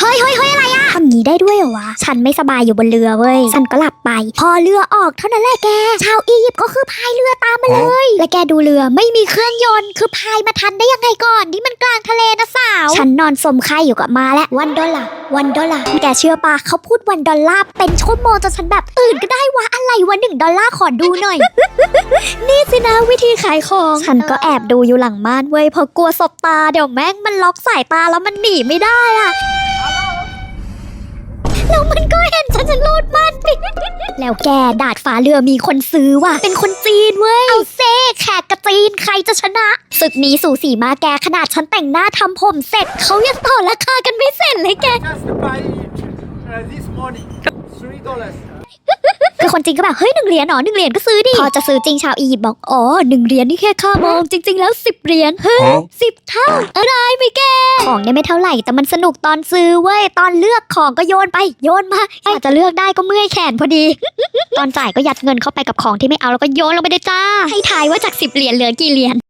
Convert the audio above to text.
เฮ้ยเฮ้ยเฮ้ยอะไรอะทำงี้ได้ด้วยเหรอวะ ฉันไม่สบายอยู่บนเรือเว้ย ฉันก็หลับไป พอเรือออกเท่านั้นแหละแก ชาวอียิปต์ก็คือพายเรือตามมาเลย และแกดูเรือไม่มีเครื่องยนต์ คือพายมาทันได้ยังไงก่อน นี่มันกลางทะเลนะสาว ฉันนอนสมไข่อยู่กับมาแล้ววันดอลลาร์วันดอลลาร์แกเชื่อปะเขาพูดวันดอลลาร์เป็นชั่วโมงจนฉันแบบตื่นก็ได้วะอะไรวะหนึ่งดอลลาร์ขอดูหน่อย นี่สินะวิธีขายของ ฉันก็แอบดูอยู่หลังม่านเว้ยเพราะกลัวสบตาเดี๋ยวแม่งมันล็อกสายตาแล้วมันหนีไม่ได้อะ แล้วแกดาดฟ้าเรือมีคนซื้อว่ะ เป็นคนจีนเว้ย เอาเซ่แขกกระจีนใครจะชนะศึกนี้สูสีมาแกขนาดฉันแต่งหน้าทำผมเสร็จ เขายังต่อราคากันไม่เสร็จเลยแก Just buy uh, this morning. Three dollars. คือคนจริงก็แบบเฮ้ยหนึ่งเหรียญหนอหนึ่งเหรียญก็ซื้อดิพอจะซื้อจริงชาวอียิปต์บอกอ๋อหนึ่งเหรียญนี่แค่ค่ามองจริง ๆ แล้วสิบเหรียญเฮ้ยสิบเท่า อะไรไหมแกของเนี่ยไม่เท่าไหร่แต่มันสนุกตอนซื้อเว้ยตอนเลือกของก็โยนไปโยนมาอาจจะเลือกได้ก็เมื่อยแขนพอดี ตอนจ่ายก็ยัดเงินเข้าไปกับของที่ไม่เอาแล้วก็โยนลงไปเลยจ้า ให้ทายว่าจากสิบเหรียญเหลือกี่เหรียญ